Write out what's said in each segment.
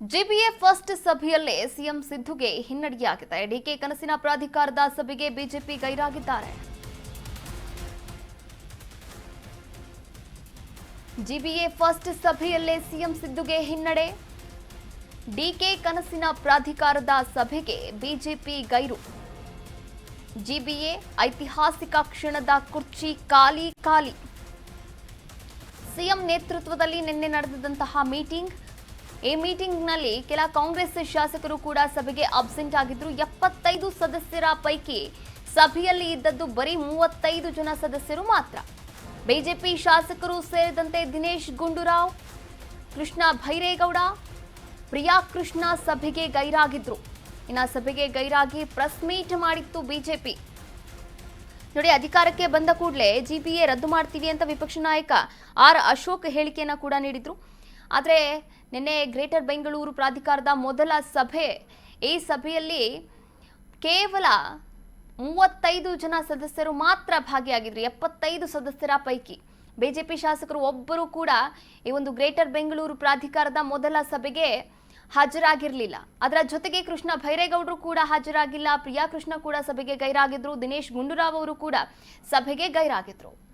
GBA first ಸಭೆಯಲ್ಲೇ CM ಸಿದ್ದುಗೆ ಹಿನ್ನಡೆಯಾಗಿದೆ. ಡಿಕೆ ಕನಸಿನ ಪ್ರಾಧಿಕಾರದ ಸಭೆಗೆ ಬಿಜೆಪಿ ಗೈರಾಗಿದ್ದಾರೆ. ಜಿಬಿಎ ಫಸ್ಟ್ ಸಭೆಯಲ್ಲೇ ಸಿಎಂ ಸಿದ್ದುಗೆ ಹಿನ್ನಡೆ. ಡಿಕೆ ಕನಸಿನ ಪ್ರಾಧಿಕಾರದ ಸಭೆಗೆ ಬಿಜೆಪಿ ಗೈರು. ಜಿಬಿಎ ಐತಿಹಾಸಿಕ ಕ್ಷಣದ ಕುರ್ಚಿ ಖಾಲಿ ಖಾಲಿ. ಸಿಎಂ ನೇತೃತ್ವದಲ್ಲಿ ನಿನ್ನೆ ನಡೆದಂತಹ ಮೀಟಿಂಗ್ ಈ ಮೀಟಿಂಗ್ನಲ್ಲಿ ಕೆಲ ಕಾಂಗ್ರೆಸ್ ಶಾಸಕರು ಕೂಡ ಸಭೆಗೆ ಅಬ್ಸೆಂಟ್ ಆಗಿದ್ರು. ಎಪ್ಪತ್ತೈದು ಸದಸ್ಯರ ಪೈಕಿ ಸಭೆಯಲ್ಲಿ ಇದ್ದದ್ದು ಬರೀ ಮೂವತ್ತೈದು ಜನ ಸದಸ್ಯರು ಮಾತ್ರ. ಬಿಜೆಪಿ ಶಾಸಕರು ಸೇರಿದಂತೆ ದಿನೇಶ್ ಗುಂಡೂರಾವ್, ಕೃಷ್ಣ ಭೈರೇಗೌಡ, ಪ್ರಿಯಾ ಕೃಷ್ಣ ಸಭೆಗೆ ಗೈರಾಗಿದ್ರು. ಇನ್ನು ಸಭೆಗೆ ಗೈರಾಗಿ ಪ್ರೆಸ್ ಮೀಟ್ ಮಾಡಿತ್ತು ಬಿಜೆಪಿ. ನೋಡಿ, ಅಧಿಕಾರಕ್ಕೆ ಬಂದ ಕೂಡಲೇ ಜಿಪಿಎ ರದ್ದು ಮಾಡ್ತೀವಿ ಅಂತ ವಿಪಕ್ಷ ನಾಯಕ ಆರ್ ಅಶೋಕ್ ಹೇಳಿಕೆಯನ್ನ ಕೂಡ ನೀಡಿದ್ರು. ಆದರೆ ನಿನ್ನೆ ಗ್ರೇಟರ್ ಬೆಂಗಳೂರು ಪ್ರಾಧಿಕಾರದ ಮೊದಲ ಸಭೆ. ಈ ಸಭೆಯಲ್ಲಿ ಕೇವಲ ಮೂವತ್ತೈದು ಜನ ಸದಸ್ಯರು ಮಾತ್ರ ಭಾಗಿಯಾಗಿದ್ರು, ಎಪ್ಪತ್ತೈದು ಸದಸ್ಯರ ಪೈಕಿ. ಬಿಜೆಪಿ ಶಾಸಕರು ಒಬ್ಬರು ಕೂಡ ಈ ಒಂದು ಗ್ರೇಟರ್ ಬೆಂಗಳೂರು ಪ್ರಾಧಿಕಾರದ ಮೊದಲ ಸಭೆಗೆ ಹಾಜರಾಗಿರಲಿಲ್ಲ. ಅದರ ಜೊತೆಗೆ ಕೃಷ್ಣ ಭೈರೇಗೌಡರು ಕೂಡ ಹಾಜರಾಗಿಲ್ಲ, ಪ್ರಿಯಾ ಕೃಷ್ಣ ಕೂಡ ಸಭೆಗೆ ಗೈರಾಗಿದ್ರು, ದಿನೇಶ್ ಗುಂಡೂರಾವ್ ಅವರು ಕೂಡ ಸಭೆಗೆ ಗೈರಾಗಿದ್ರು.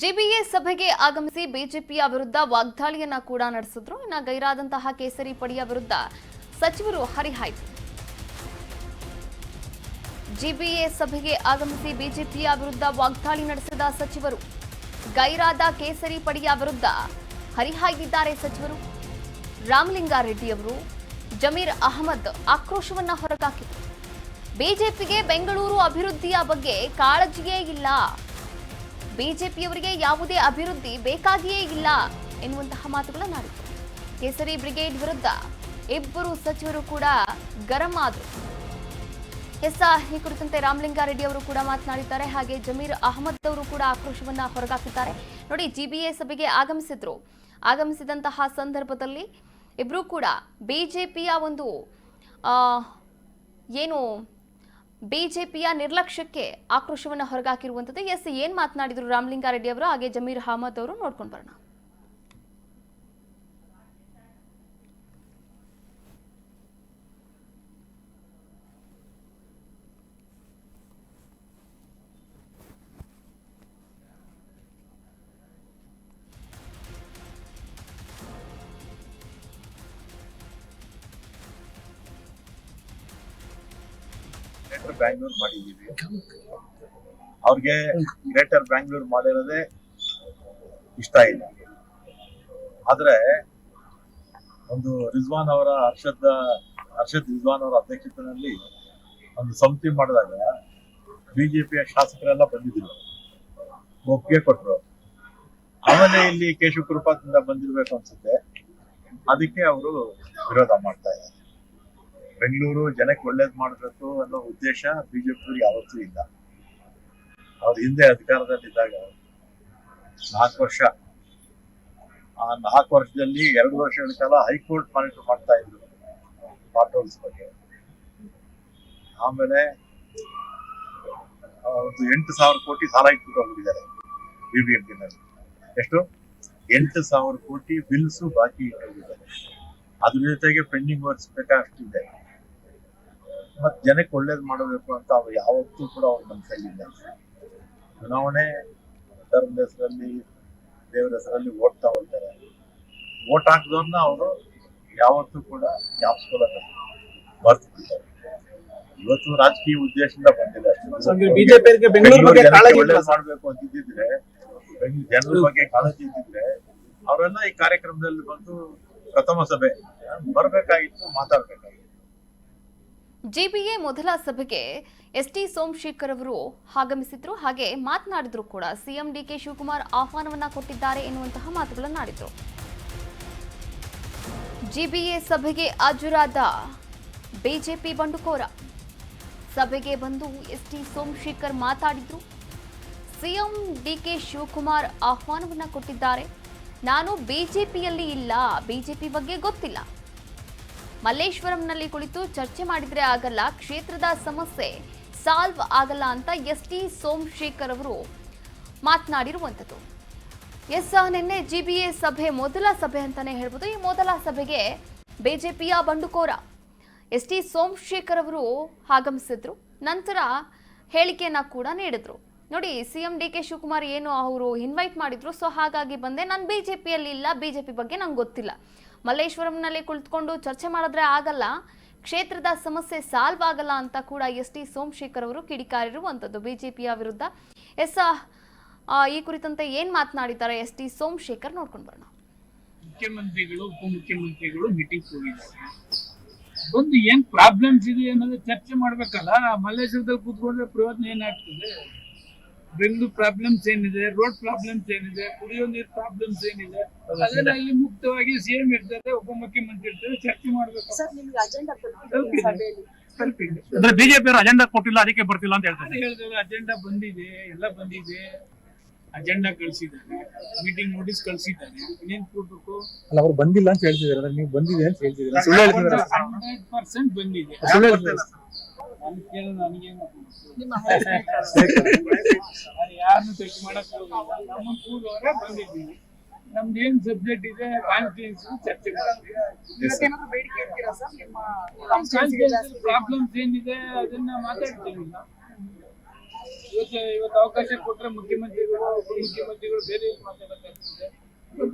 ಜಿಬಿಎ ಸಭೆಗೆ ಆಗಮಿಸಿ ಬಿಜೆಪಿಯ ವಿರುದ್ಧ ವಾಗ್ದಾಳಿಯನ್ನ ಕೂಡ ನಡೆಸಿದ್ರು. ಇನ್ನ ಗೈರಾದಂತಹ ಕೇಸರಿ ಪಡೆಯ ವಿರುದ್ಧ ಸಚಿವರು ಹರಿಹಾಯ್ತು. ಜಿಬಿಎ ಸಭೆಗೆ ಆಗಮಿಸಿ ಬಿಜೆಪಿಯ ವಿರುದ್ಧ ವಾಗ್ದಾಳಿ ನಡೆಸಿದ ಸಚಿವರು, ಗೈರಾದ ಕೇಸರಿ ಪಡೆಯ ವಿರುದ್ಧ ಹರಿಹಾಯ್ದಿದ್ದಾರೆ ಸಚಿವರು. ರಾಮಲಿಂಗಾರೆಡ್ಡಿ ಅವರು ಜಮೀರ್ ಅಹಮದ್ ಆಕ್ರೋಶವನ್ನ ಹೊರಗಾಕಿದ್ರು ಬಿಜೆಪಿಗೆ ಬೆಂಗಳೂರು ಅಭಿವೃದ್ಧಿಯ ಬಗ್ಗೆ ಕಾಳಜಿಯೇ ಇಲ್ಲ. ಬಿಜೆಪಿಯವರಿಗೆ ಯಾವುದೇ ಅಭಿವೃದ್ಧಿ ಬೇಕಾಗಿಯೇ ಇಲ್ಲ ಎನ್ನುವಂತಹ ಮಾತುಗಳನ್ನಾಡಿದರು ಕೇಸರಿ ಬ್ರಿಗೇಡ್ ವಿರುದ್ಧ ಇಬ್ಬರು ಸಚಿವರು ಕೂಡ ಗರಂ ಆದರು. ಎಸ್ ಈ ಕುರಿತಂತೆ ರಾಮಲಿಂಗಾರೆಡ್ಡಿ ಅವರು ಕೂಡ ಮಾತನಾಡಿದ್ದಾರೆ. ಹಾಗೆ ಜಮೀರ್ ಅಹಮದ್ ಅವರು ಕೂಡ ಆಕ್ರೋಶವನ್ನ ಹೊರಗಾಕಿದ್ದಾರೆ. ನೋಡಿ ಜಿಬಿಎ ಸಭೆಗೆ ಆಗಮಿಸಿದ್ರು. ಆಗಮಿಸಿದಂತಹ ಸಂದರ್ಭದಲ್ಲಿ ಇಬ್ಬರೂ ಕೂಡ ಬಿಜೆಪಿಯ ಒಂದು ಏನು ಬಿಜೆಪಿಯ ನಿರ್ಲಕ್ಷ್ಯಕ್ಕೆ ಆಕ್ರೋಶವನ್ನು ಹೊರಗಾಕಿರುವಂಥದ್ದು. ಎಸ್, ಏನ್ ಮಾತನಾಡಿದ್ರು ರಾಮಲಿಂಗಾರೆಡ್ಡಿ ಅವರು? ಹಾಗೆ ಜಮೀರ್ ಅಹಮದ್ ಅವರು ನೋಡ್ಕೊಂಡು ಬರೋಣ. ಬ್ಯಾಂಗ್ಳೂರ್ ಮಾಡಿದೀವಿ ಅವ್ರಿಗೆ ಗ್ರೇಟರ್ ಬ್ಯಾಂಗ್ಳೂರ್ ಮಾಡಿರೋದೇ ಇಷ್ಟ ಇಲ್ಲ. ಆದ್ರೆ ಒಂದು ರಿಜ್ವಾನ್ ಅವರ ಅರ್ಷದ್ ಹರ್ಷದ್ ರಿಜ್ವಾನ್ ಅವರ ಅಧ್ಯಕ್ಷತೆಯಲ್ಲಿ ಒಂದು ಸಮಿತಿ ಮಾಡಿದಾಗ ಬಿಜೆಪಿಯ ಶಾಸಕರೆಲ್ಲ ಬಂದಿದ್ರು. ಒಪ್ಪಿಗೆ ಕೊಟ್ರು. ಆಮೇಲೆ ಇಲ್ಲಿ ಕೇಶವ ಕೃಪಾದಿಂದ ಬಂದಿರ್ಬೇಕು ಅನ್ಸುತ್ತೆ. ಅದಕ್ಕೆ ಅವರು ವಿರೋಧ ಮಾಡ್ತಾ ಇದ್ದಾರೆ. ಬೆಂಗಳೂರು ಜನಕ್ಕೆ ಒಳ್ಳೇದ್ ಮಾಡಬೇಕು ಅನ್ನೋ ಉದ್ದೇಶ ಬಿಜೆಪಿ ಯಾವತ್ತೂ ಇಲ್ಲ. ಅವ್ರ ಹಿಂದೆ ಅಧಿಕಾರದಲ್ಲಿದ್ದಾಗ ನಾಲ್ಕು ವರ್ಷ, ಆ ನಾಲ್ಕು ವರ್ಷದಲ್ಲಿ ಎರಡು ವರ್ಷಗಳ ಕಾಲ ಹೈಕೋರ್ಟ್ ಮಾನಿಟರ್ ಮಾಡ್ತಾ ಇದ್ರು ಪಾಟೋಲ್ಸ್ ಬಗ್ಗೆ. ಆಮೇಲೆ ಒಂದು ಎಂಟು ಸಾವಿರ ಕೋಟಿ ಸಾಲ ಇಟ್ಬಿಟ್ಟು ಹೋಗಿದ್ದಾರೆ ಬಿಬಿಎಂಪಿನಲ್ಲಿ ಎಷ್ಟು? ಎಂಟು ಸಾವಿರ ಕೋಟಿ ಬಿಲ್ಸು ಬಾಕಿ ಇಟ್ಟಿದ್ದಾರೆ ಅದ್ರ ಜೊತೆಗೆ ಪೆಂಡಿಂಗ್ ವರ್ಕ್ಸ್ ಬೇಕಾಷ್ಟಿದೆ ಮತ್ ಜನಕ್ಕೆ ಒಳ್ಳೇದ್ ಮಾಡಬೇಕು ಅಂತ ಅವ್ರು ಯಾವತ್ತೂ ಕೂಡ ಅವ್ರ ಮನಸ್ಸಲ್ಲಿಲ್ಲ ಚುನಾವಣೆ ಧರ್ಮದ ಹೆಸರಲ್ಲಿ ದೇವರ ಹೆಸರಲ್ಲಿ ಓಟ್ ತಗೊಳ್ತಾರೆ. ಓಟ್ ಹಾಕಿದವ್ರನ್ನ ಅವರು ಯಾವತ್ತೂ ಕೂಡ ಜ್ಞಾಪಿಸ್ಕೊಳ್ಳಲ್ಲ ಬರ್ತಿರ್ತಾರೆ ಇವತ್ತು ರಾಜಕೀಯ ಉದ್ದೇಶದಿಂದ ಕಾಳಜಿ ಇಲ್ಲ ಮಾಡಬೇಕು ಅಂತ ಬೆಂಗಳೂರು ಜನರ ಬಗ್ಗೆ ಕಾಳಜಿ ಇದ್ದಿದ್ರೆ ಅವರೆಲ್ಲ ಈ ಕಾರ್ಯಕ್ರಮದಲ್ಲಿ ಬಂದು ಪ್ರಥಮ ಸಭೆ. ಮಾತಾಡ್ಬೇಕಾಗಿತ್ತು ಜಿಬಿಎ ಮೊದಲ ಸಭೆಗೆ ಎಸ್ ಟಿ ಸೋಮಶೇಖರ್ ಅವರು ಆಗಮಿಸಿದ್ರು. ಹಾಗೆ ಮಾತನಾಡಿದ್ರು ಕೂಡ ಸಿಎಂ ಡಿಕೆ ಶಿವಕುಮಾರ್ ಆಹ್ವಾನವನ್ನ ಕೊಟ್ಟಿದ್ದಾರೆ ಎನ್ನುವಂತಹ ಮಾತುಗಳನ್ನಾಡಿದ್ರು ಜಿಬಿಎ ಸಭೆಗೆ ಹಾಜರಾದ ಬಿಜೆಪಿ ಬಂಡುಕೋರ. ಸಭೆಗೆ ಬಂದು ಎಸ್ಟಿ ಸೋಮಶೇಖರ್ ಮಾತಾಡಿದ್ರು. ಸಿಎಂ ಡಿಕೆ ಶಿವಕುಮಾರ್ ಆಹ್ವಾನವನ್ನ ಕೊಟ್ಟಿದ್ದಾರೆ. ನಾನು ಬಿಜೆಪಿಯಲ್ಲಿ ಇಲ್ಲ. ಬಿಜೆಪಿ ಬಗ್ಗೆ ಗೊತ್ತಿಲ್ಲ. ಮಲ್ಲೇಶ್ವರಂನಲ್ಲಿ ಕುಳಿತು ಚರ್ಚೆ ಮಾಡಿದ್ರೆ ಆಗಲ್ಲ, ಕ್ಷೇತ್ರದ ಸಮಸ್ಯೆ ಸಾಲ್ವ್ ಆಗಲ್ಲ ಅಂತ ಎಸ್ ಟಿ ಸೋಮಶೇಖರ್ ಅವರು ಮಾತನಾಡಿರುವಂಥದ್ದು. ಎಸ್, ನಿನ್ನೆ ಜಿ ಬಿ ಎ ಸಭೆ, ಮೊದಲ ಸಭೆ ಅಂತಾನೆ ಹೇಳ್ಬೋದು. ಈ ಮೊದಲ ಸಭೆಗೆ ಬಿಜೆಪಿಯ ಬಂಡುಕೋರ ಎಸ್ ಟಿ ಸೋಮಶೇಖರ್ ಅವರು ಆಗಮಿಸಿದ್ರು. ನಂತರ ಹೇಳಿಕೆಯನ್ನ ಕೂಡ ನೀಡಿದ್ರು. ನೋಡಿ C M D K Shivakumar ಏನು ಅವರು ಇನ್ವೈಟ್ ಮಾಡಿದ್ರು, ಸೊ ಹಾಗಾಗಿ ಬಂದೆ. ನಾನು ಬಿಜೆಪಿಯಲ್ಲಿ ಇಲ್ಲ. ಬಿಜೆಪಿ ಬಗ್ಗೆ ನಂಗೆ ಗೊತ್ತಿಲ್ಲ. ಮಲ್ಲೇಶ್ವರಂನಲ್ಲಿ ಕುಳಿತುಕೊಂಡು ಚರ್ಚೆ ಮಾಡಿದ್ರೆ ಆಗಲ್ಲ. ಕ್ಷೇತ್ರದ ಸಮಸ್ಯೆ ಸಾಲ್ವ್ ಆಗಲ್ಲ ಅಂತ ಕೂಡ ಎಸ್ ಟಿ ಸೋಮಶೇಖರ್ ಅವರು ಕಿಡಿಕಾರಿರುವಂಥದ್ದು ಬಿಜೆಪಿಯ ವಿರುದ್ಧ ಎಸ್ ಈ ಕುರಿತಂತೆ ಏನ್ ಮಾತನಾಡಿದ್ದಾರೆ ಎಸ್ ಟಿ ಸೋಮಶೇಖರ್ ನೋಡ್ಕೊಂಡು ಬರೋಣ. ಮುಖ್ಯಮಂತ್ರಿಗಳು, ಉಪಮುಖ್ಯಮಂತ್ರಿಗಳು ಮೀಟಿಂಗ್ ಹೋಗಿದ್ದಾರೆ ಒಂದು ಏನ್ ಪ್ರಾಬ್ಲಮ್ಸ್ ಇದೆ ಅನ್ನೋದು ಚರ್ಚೆ ಮಾಡ್ಬೇಕಲ್ಲ? ಮಲ್ಲೇಶ್ವರದಲ್ಲಿ ಕೂತ್ಕೊಂಡ್ರೆ ಪ್ರಯೋಜನ ಏನಾಗ್ತದೆ? ಬೆಂಗಳೂರು ಪ್ರಾಬ್ಲಮ್ಸ್ ಏನಿದೆ ರೋಡ್ ಪ್ರಾಬ್ಲಮ್ಸ್ ಏನಿದೆ ಕುಡಿಯೋ ನೀರ್ ಪ್ರಾಬ್ಲಮ್ಸ್ ಏನಿದೆ ಅದನ್ನ ಇಲ್ಲಿ ಮುಕ್ತವಾಗಿ ಸಿಎಂ ಇರ್ತಾರೆ ಉಪಮುಖ್ಯಮಂತ್ರಿ ಇರ್ತಾರೆ ಚರ್ಚೆ ಮಾಡ್ಬೇಕು. ಅಂದ್ರೆ ಬಿಜೆಪಿ ಅಜೆಂಡಾ ಕೊಟ್ಟಿಲ್ಲ ಅದಕ್ಕೆ ಬರ್ತಿಲ್ಲ ಅಂತ ಹೇಳ್ತಾರೆ. ಹೇಳಿದ್ರು ಅಜೆಂಡಾ ಬಂದಿದೆ ಎಲ್ಲ ಬಂದಿದೆ. ಅಜೆಂಡಾ ಕಳ್ಸಿದ್ದಾರೆ. ಮೀಟಿಂಗ್ ನೋಟಿಸ್ ಕಳ್ಸಿದ್ದಾರೆ. ಇನ್ನೇನ್ ಕೊಡ್ಬೇಕು? ಅಲ್ಲ ಅವ್ರು ಬಂದಿಲ್ಲ ಅಂತ ಹೇಳ್ತಿದ್ದಾರೆ. ಅಂದ್ರೆ ನೀವು ಬಂದಿದೆ ಅಂತ ಹೇಳ್ತಿದ್ದಾರೆ? ಸುಳ್ಳು ಹೇಳ್ತಿದ್ದಾರೆ? ಹಂಡ್ರೆಡ್ ಪರ್ಸೆಂಟ್ ಬಂದಿದೆ. ಯಾರನ್ನು ಟಚ್ ಮಾಡಕ್ ಹೋಗಿಲ್ಲ ನಮ್ಮ ಕೂದವರೇ ಬಂದಿದ್ದೀವಿ. ನಮ್ದು ಏನ್ ಸಬ್ಜೆಕ್ಟ್ ಇದೆ ಚರ್ಚೆ ಮಾಡ್ತೀವಿ ಪ್ರಾಬ್ಲಮ್ಸ್ ಏನಿದೆ ಅದನ್ನ ಮಾತಾಡ್ತೀವಿ ಇವತ್ತು ಇವತ್ತು ಅವಕಾಶ ಕೊಟ್ಟರೆ ಮುಖ್ಯಮಂತ್ರಿಗಳು ಉಪಮುಖ್ಯಮಂತ್ರಿಗಳು ಬೇರೆ ಮಾತಾಡಕ್ಕಾಗ್ತದೆ ಇವತ್ತು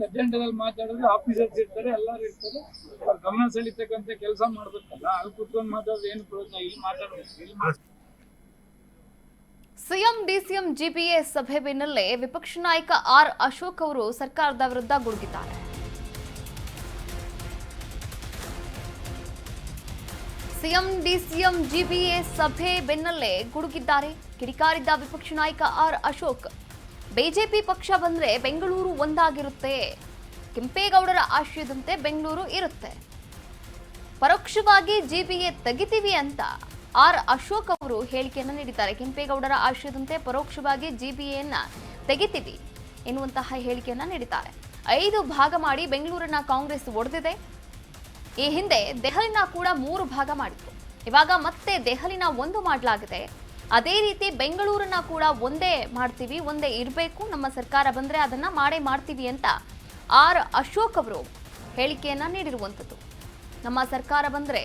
ಅಜೆಂಡಾದಲ್ಲಿ ಮಾತಾಡಿದ್ರೆ ಆಫೀಸರ್ಸ್ ಇರ್ತಾರೆ, ಎಲ್ಲರೂ ಇರ್ತಾರೆ. ಅವ್ರ ಗಮನ ಸೆಳಿತಕ್ಕಂತ ಕೆಲಸ ಮಾಡ್ಬೇಕಲ್ಲ, ಅಲ್ಲಿ ಕುತ್ಕೊಂಡು ಮಾತಾಡೋದು ಏನು ಪ್ರಯೋಜನ? ಇಲ್ಲಿ ಮಾತಾಡಬೇಕು, ಇಲ್ಲಿ ಸಿಎಂ, ಡಿಸಿಎಂ, ಜಿಪಿಎ ಸಭೆ ಬೆನ್ನಲ್ಲೇ ವಿಪಕ್ಷ ನಾಯಕ ಆರ್ ಅಶೋಕ್ ಅವರು ಸರ್ಕಾರದ ವಿರುದ್ಧ ಗುಡುಗಿದ್ದಾರೆ. ಸಿಎಂ, ಡಿಸಿಎಂ ಜಿಬಿಎ ಸಭೆ ಬೆನ್ನಲ್ಲೇ ಗುಡುಗಿದ್ದಾರೆ. ಕಿಡಿಕಾರಿದ್ದ ವಿಪಕ್ಷ ನಾಯಕ ಆರ್ ಅಶೋಕ್ ಬಿಜೆಪಿ ಪಕ್ಷ ಬಂದ್ರೆ ಬೆಂಗಳೂರು ಒಂದಾಗಿರುತ್ತೆ. ಕೆಂಪೇಗೌಡರ ಆಶಯದಂತೆ ಬೆಂಗಳೂರು ಇರುತ್ತೆ. ಪರೋಕ್ಷವಾಗಿ ಜಿಬಿಎ ತೆಗಿತೀವಿ ಅಂತ ಆರ್ ಅಶೋಕ್ ಅವರು ಹೇಳಿಕೆಯನ್ನು ನೀಡಿದ್ದಾರೆ. ಕೆಂಪೇಗೌಡರ ಆಶಯದಂತೆ ಪರೋಕ್ಷವಾಗಿ ಜಿಬಿಎಯನ್ನ ತೆಗಿತೀವಿ ಎನ್ನುವಂತಹ ಹೇಳಿಕೆಯನ್ನ ನೀಡಿದ್ದಾರೆ. ಐದು ಭಾಗ ಮಾಡಿ ಬೆಂಗಳೂರನ್ನ ಕಾಂಗ್ರೆಸ್ ಒಡೆದಿದೆ. ಈ ಹಿಂದೆ ದೆಹಲಿನ ಕೂಡ ಮೂರು ಭಾಗ ಮಾಡಿತ್ತು. ಇವಾಗ ಮತ್ತೆ ದೆಹಲಿನ ಒಂದು ಮಾಡಲಾಗಿದೆ. ಅದೇ ರೀತಿ ಬೆಂಗಳೂರನ್ನ ಕೂಡ ಒಂದೇ ಮಾಡ್ತೀವಿ, ಒಂದೇ ಇರಬೇಕು. ನಮ್ಮ ಸರ್ಕಾರ ಬಂದ್ರೆ ಅದನ್ನ ಮಾಡೇ ಮಾಡ್ತೀವಿ ಅಂತ ಆರ್ ಅಶೋಕ್ ಅವರು ಹೇಳಿಕೆಯನ್ನ ನೀಡಿರುವಂಥದ್ದು. ನಮ್ಮ ಸರ್ಕಾರ ಬಂದ್ರೆ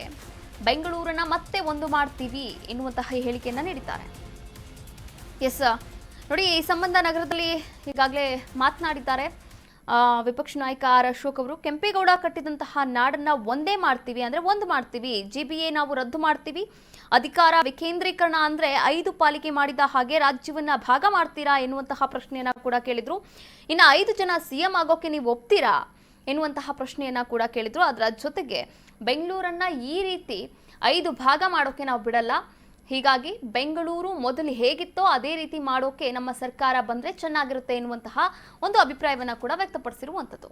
ಬೆಂಗಳೂರನ್ನ ಮತ್ತೆ ಒಂದು ಮಾಡ್ತೀವಿ ಎನ್ನುವಂತಹ ಹೇಳಿಕೆಯನ್ನ ನೀಡಿದ್ದಾರೆ. ಎಸ್ ನೋಡಿ, ಈ ಸಂಬಂಧ ನಗರದಲ್ಲಿ ಈಗಾಗಲೇ ಮಾತನಾಡಿದ್ದಾರೆ. ವಿಪಕ್ಷ ನಾಯಕ ಆರ್ ಅಶೋಕ್ ಅವರು ಕೆಂಪೇಗೌಡ ಕಟ್ಟಿದಂತಹ ನಾಡನ್ನ ಒಂದೇ ಮಾಡ್ತೀವಿ ಅಂದ್ರೆ ಒಂದು ಮಾಡ್ತೀವಿ. ಜಿ ಬಿ ಎ ನಾವು ರದ್ದು ಮಾಡ್ತೀವಿ. ಅಧಿಕಾರ ವಿಕೇಂದ್ರೀಕರಣ ಅಂದ್ರೆ ಐದು ಪಾಲಿಕೆ ಮಾಡಿದ ಹಾಗೆ ರಾಜ್ಯವನ್ನ ಭಾಗ ಮಾಡ್ತೀರಾ ಎನ್ನುವಂತಹ ಪ್ರಶ್ನೆಯನ್ನ ಕೂಡ ಕೇಳಿದ್ರು. ಇನ್ನು ಐದು ಜನ ಸಿಎಂ ಆಗೋಕೆ ನೀವು ಒಪ್ತೀರಾ ಎನ್ನುವಂತಹ ಪ್ರಶ್ನೆಯನ್ನ ಕೂಡ ಕೇಳಿದ್ರು. ಅದರ ಜೊತೆಗೆ ಬೆಂಗಳೂರನ್ನ ಈ ರೀತಿ ಐದು ಭಾಗ ಮಾಡೋಕೆ ನಾವು ಬಿಡಲ್ಲ. ಹೀಗಾಗಿ ಬೆಂಗಳೂರು ಮೊದಲು ಹೇಗಿತ್ತೋ ಅದೇ ರೀತಿ ಮಾಡೋಕೆ ನಮ್ಮ ಸರ್ಕಾರ ಬಂದ್ರೆ ಚೆನ್ನಾಗಿರುತ್ತೆ ಎನ್ನುವಂತಹ ಒಂದು ಅಭಿಪ್ರಾಯವನ್ನ ಕೂಡ ವ್ಯಕ್ತಪಡಿಸಿರುವಂಥದ್ದು.